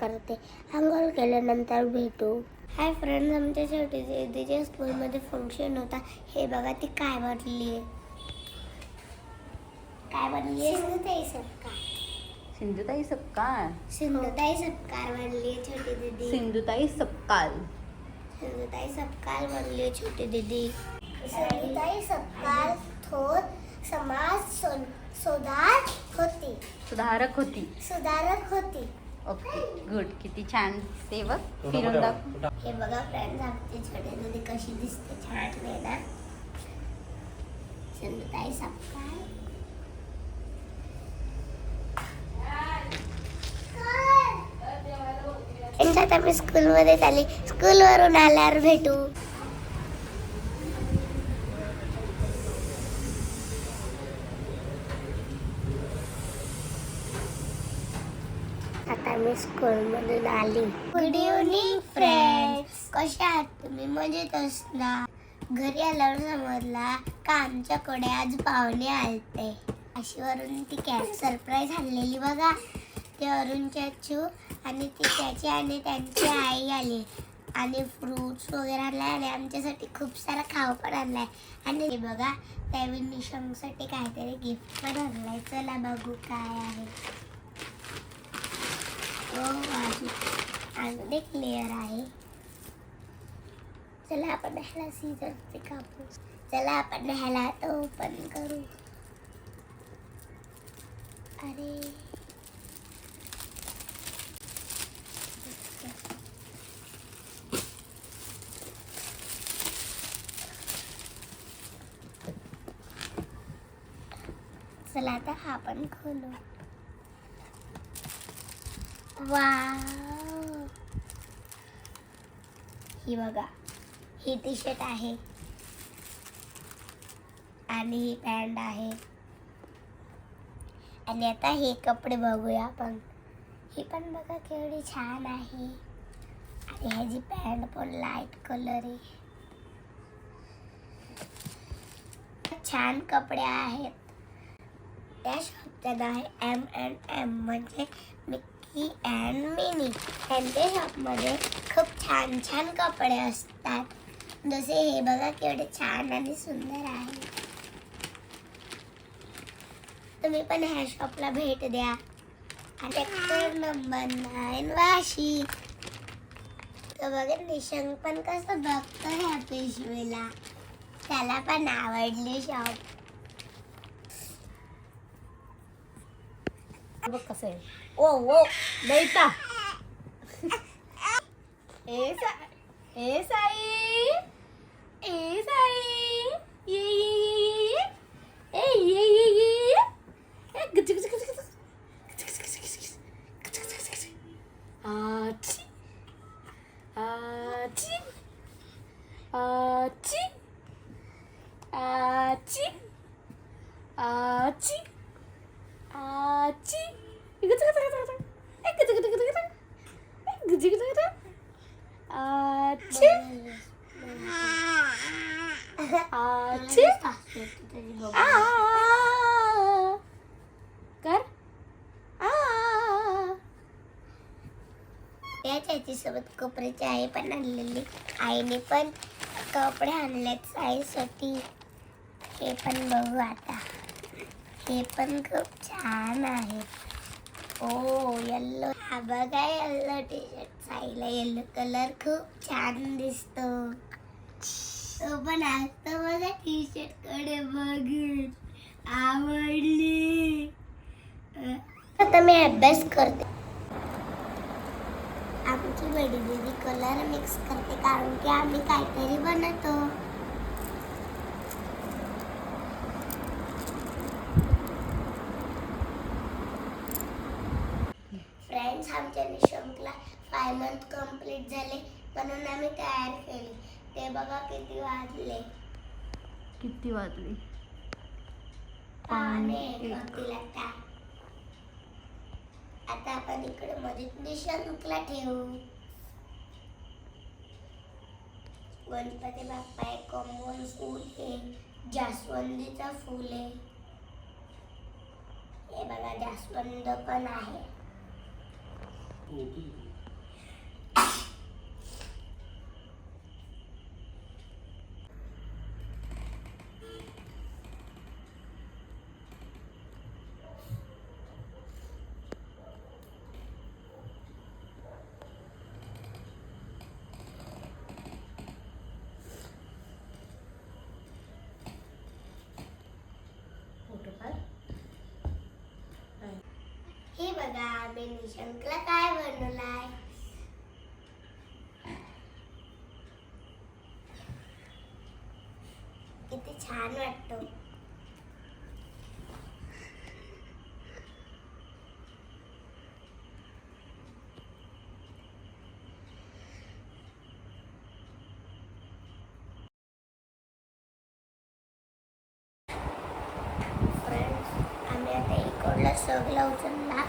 करते. आंघोळ केल्यानंतर भेटू. हाय फ्रेंड्स आमच्या शेवटी दीदीच्या स्कूलमध्ये फंक्शन होता. हे बघा ती काय बनली आहे? काय बनली आहे? सिंधुताई सपकाळ. सिंधुताई सपकाळ? सिंधुताई सपकाळ बनली आहे छोटी दीदी. सिंधुताई सपकाळ. सिंधुताई सपकाळ बनली आहे छोटी दीदी. सिंधुताई सपकाळ थोर समाज सुधार होती. सुधारक होती. सुधारक होती. Okay good. किती छान बघ फिरून दाखव. हे बघा फ्रेंड्स आमची छोटी कशी दिसते छान आहे ना सिंधुताई सपकाळ आता मी स्कूलमध्ये चालली. स्कूलवरून आल्यावर भेटू. आता मी स्कूलमधून आली. गुड इव्हनिंग फ्रेंड्स कशा आहात तुम्ही मजेत असणार. घरी आल्यावर समजला का आमच्याकडे आज पाहुणे आलते. अशी वरून ती कॅब सरप्राईज आणलेली बघा. ते अरुण चाचू आणि ती त्याची आणि त्यांची आई आली. आणि फ्रूट्स वगैरे आणला आणि आमच्यासाठी खूप सारा खाऊ पण आणलाय. आणि बघा त्यावेळी निशंकसाठी काहीतरी गिफ्ट पण आणलाय. चला बघू काय आहे. हो माझी चांगले क्लिअर आहे चला आपण ह्याला सीझरचे कापू चला आपण ह्याला आता ओपन करू अरे चला आता हा पण खोलू वाव. ही बघा ही टी शर्ट आहे. आणि ही पॅन्ट आहे. आणि आता हे कपडे बघूया आपण. ही पण बघा केवढी छान आहे. आणि ह्याची पॅन्ट पण लाइट कलर आहे. छान कपडे आहेत. त्या शॉपचं नाव आहे एम अँड एम म्हणजे मी मिक्की अँड मिनी त्यांच्या शॉपमध्ये खूप छान छान कपडे असतात. जसे हे बघा केवढे छान आणि सुंदर आहे. तुम्ही पण ह्या शॉपला भेट द्या. Sector number nine Vashi. तर बघा निशंक पण कसं बघतो ह्या पिशवीला. त्याला पण आवडली शॉप 행복하세요. 오, 오, 내 있다. 에사, 에사이, 에사이, 아치, 아치, 아치. कर. आ. त्या त्याच्यासोबत कपड्याची आई पण आणलेली. आईने पण कपडे आणलेत. साईसाठी हे पण बघू आता. ते पण खूप छान आहे. ओ येल्लो हा बघा येल्लो टी शर्ट साईला येल्लो कलर खूप छान दिसतो. तो पण असतो बघा टी शर्टकडे बघून. आवडली. आता मी अभ्यास करते. आमची बडी दीदी कलर मिक्स करते कारण की आम्ही काहीतरी बनवतो फ्रेंड्स आमच्या निशंकला फाय मंथ कंप्लीट झाले. म्हणून आम्ही तयार केली. ते बघा किती वाजले. किती वाजली? पाने तिला आता आपण इकडे मध्ये निशंकला ठेवू. गणपती बाप्पा एक कमल फूल आहे. जास्वंदीचं फूल आहे. हे बघा जास्वंद पण आहे. 后更好。मी निशंकला काय बनवलाय किती छान वाटतो. सगळं उचलला